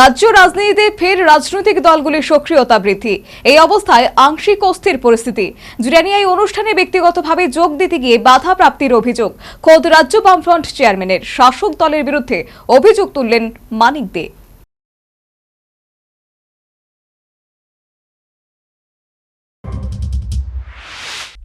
রাজ্য রাজনীতিতে ফের রাজনৈতিক দলগুলির সক্রিয়তা বৃদ্ধি। এই অবস্থায় আংশিক অস্থির পরিস্থিতি। জুরানিয়া এই অনুষ্ঠানে ব্যক্তিগতভাবে যোগ দিতে গিয়ে বাধা প্রাপ্তির অভিযোগ খোদ রাজ্য বামফ্রন্ট চেয়ারম্যানের। শাসক দলের বিরুদ্ধে অভিযোগ তুললেন মানিক দে।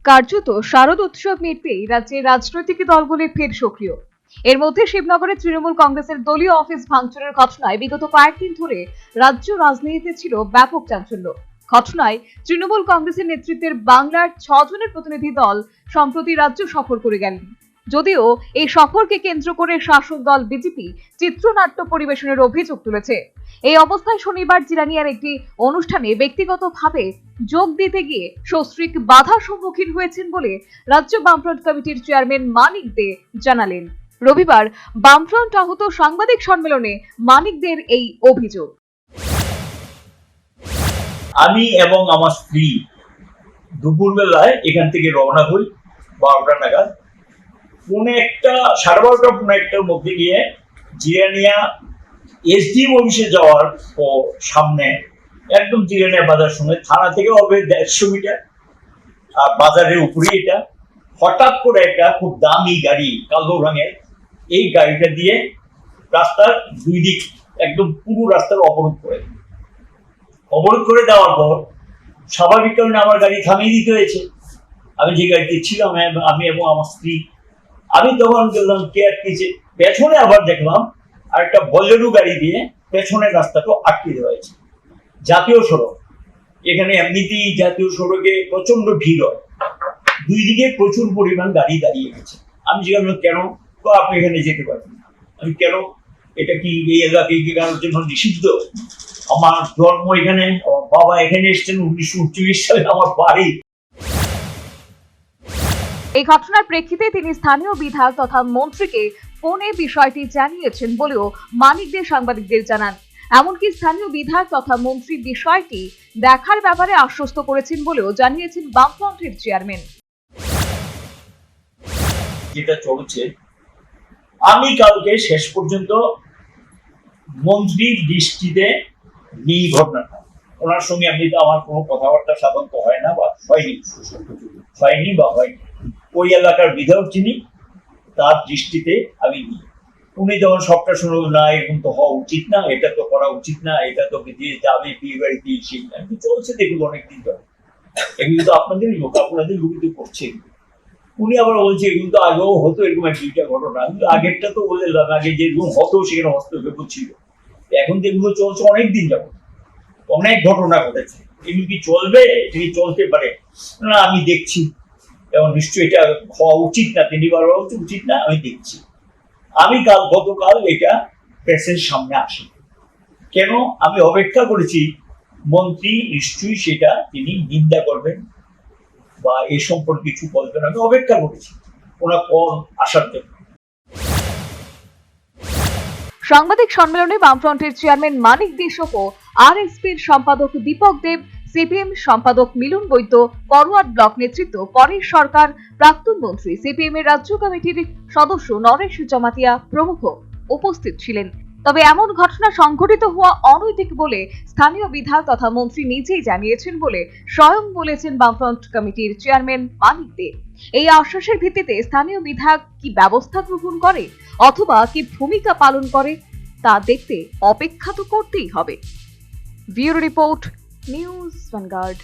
কার্যত শারদ উৎসব মিটতেই রাজ্যের রাজনৈতিক দলগুলি ফের সক্রিয়। এর মধ্যে শিবনগরে তৃণমূল কংগ্রেসের দলীয় অফিস ভাঙচুরের ঘটনায় বিগত কয়েকদিন ধরে রাজ্য রাজনীতিতে ছিল ব্যাপক চাঞ্চল্য। ঘটনায় তৃণমূল কংগ্রেসের নেতৃত্বের বাংলার ছজনের প্রতিনিধি দল সম্প্রতি রাজ্য সফর করে গেলেন যদিও এই সফরকে কেন্দ্র করে শাসক দল বিজেপি চিত্রনাট্য পরিবেশনের অভিযোগ তুলেছে। এই অবস্থায় শনিবার জিরানিয়ার একটি অনুষ্ঠানে ব্যক্তিগতভাবে যোগ দিতে গিয়ে সস্ত্রীক বাধার সম্মুখীন হয়েছেন বলে রাজ্য বামফ্রন্ট কমিটির চেয়ারম্যান মানিক দে জানালেন। রবিবার বামফ্রন্ট আহত সাংবাদিক সম্মেলনে মানিকদের এই অভিযোগ। আমি এবং আমার স্ত্রী দুপুরবেলায় এখান থেকে রওনা হই, বারোটা নাগাদ। পৌনে একটা, সাড়ে বারোটা, পৌনে একটার মধ্যে গিয়ে জিরানিয়া এসডিএম অফিসে যাওয়ার পর সামনে একদম জিরানিয়া বাজার সঙ্গে থানা থেকে হবে দেড়শো মিটার। আর বাজারের উপরে এটা। হঠাৎ করে একটা খুব দামি গাড়ি, কালো রঙের এই গাড়িটা দিয়ে রাস্তার দুই দিক একদম পুরো রাস্তার অবরোধ করে অবরোধ করে দেওয়ার পর স্বাভাবিক কারণে আমার গাড়ি থামিয়ে দিতে হয়েছে। আমি যে গাড়িতে ছিলাম আমি এবং আমার স্ত্রী, আমি তখন গেলাম কেয়ার কিচে পেছনে আবার দেখলাম আর একটা বলেরু গাড়ি দিয়ে পেছনের রাস্তাটা আটকে দেওয়া হয়েছে। জাতীয় সড়ক। এখানে এমনিতেই জাতীয় সড়কে প্রচণ্ড ভিড় হয়। দুই দিকে প্রচুর পরিমাণ গাড়ি দাঁড়িয়ে গেছে আমি জিজ্ঞাসা কেন? তো আপনি এখানে যেতে পারবেন। আমি কেন? এটা কি এই এলাকায় কি কারোর জন্য নিষিদ্ধ? আমার জন্ম এখানে আমার বাবা এখানে এসেছেন উনিশশো উনচল্লিশ সালে আমার বাড়ি। এই ঘটনার প্রেক্ষিতে তিনি স্থানীয় বিধায়ক তথা মন্ত্রীকে ফোনে বিষয়টি জানিয়েছেন বলেও মানিক দে সাংবাদিকদের জানান। এমনকি স্থানীয় বিধায়ক তথা মন্ত্রী বিষয়টি দেখার ব্যাপারে আশ্বস্ত করেছেন বলেও জানিয়েছেন বামফ্রন্টের চেয়ারম্যান। যেটা চলছে আমি কালকে শেষ পর্যন্ত মন্ত্রীর দৃষ্টিতে নিই ঘটনাটা, ওনার সঙ্গে আমি তো আমার কোনো কথাবার্তা সাধারণত হয় না বা হয়নি হয়নি বা হয়নি। ওই এলাকার বিধায়ক যিনি, তার দৃষ্টিতে আমি নিই। উনি যখন সবটা শুনে না, এরকম তো হওয়া উচিত না, এটা তো করা উচিত না, এটা তো দিয়ে যাবে বিয়ে বাড়িতে সেই তো চলছে দেখুন অনেকদিন ধরে। এগুলো তো আপনাদের লোক আপনাদের লোক তো করছে। উনি আবার বলছে এগুলো তো আগেও হতো, এরকম এক দুইটা ঘটনা। আগেরটা তো বললাম আগে যেরকম হতো সেখানে হস্তক্ষেপ ছিল এখন যেগুলো চলছে অনেক দিন যাব অনেক ঘটনা ঘটেছে। এগুলো কি চলবে? কি চলতে পারে? না, আমি দেখছি। এবং নিশ্চয়ই এটা হওয়া উচিত না তিনবার হওয়া উচিত- উচিত না, আমি দেখছি। আমি কাল, গতকাল এটা প্রেসের সামনে আসি। কেন? আমি অপেক্ষা করেছি, মন্ত্রী নিশ্চয়ই সেটা তিনি নিন্দা করবেন। বা এ সম্পর্কে কিছু বলবেন আমি অপেক্ষা করেছি। ওনার কল আসার জন্য। সাংবাদিক সম্মেলনে বামফ্রন্টের চেয়ারম্যান মানিক দে সহ আরএসপির সম্পাদক দীপক দেব, সিপিএম সম্পাদক মিলন বৈদ্য, ফরওয়ার্ড ব্লক নেতৃত্ব পরেশ সরকার, প্রাক্তন মন্ত্রী সিপিএম এর রাজ্য কমিটির সদস্য নরেশ জমাতিয়া প্রমুখ উপস্থিত ছিলেন। তবে এমন ঘটনা সংঘটিত হওয়া অনৈতিক বলে স্থানীয় বিধায়ক তথা মন্ত্রী নিজেই জানিয়েছেন বলে স্বয়ং বলেছেন বামফ্রন্ট কমিটির চেয়ারম্যান মানিক দে। এই আশ্বাসের ভিত্তিতে স্থানীয় বিধায়ক কি ব্যবস্থা গ্রহণ করে অথবা কি ভূমিকা পালন করে তা দেখতে অপেক্ষা তো করতেই হবে। Bureau report, news vanguard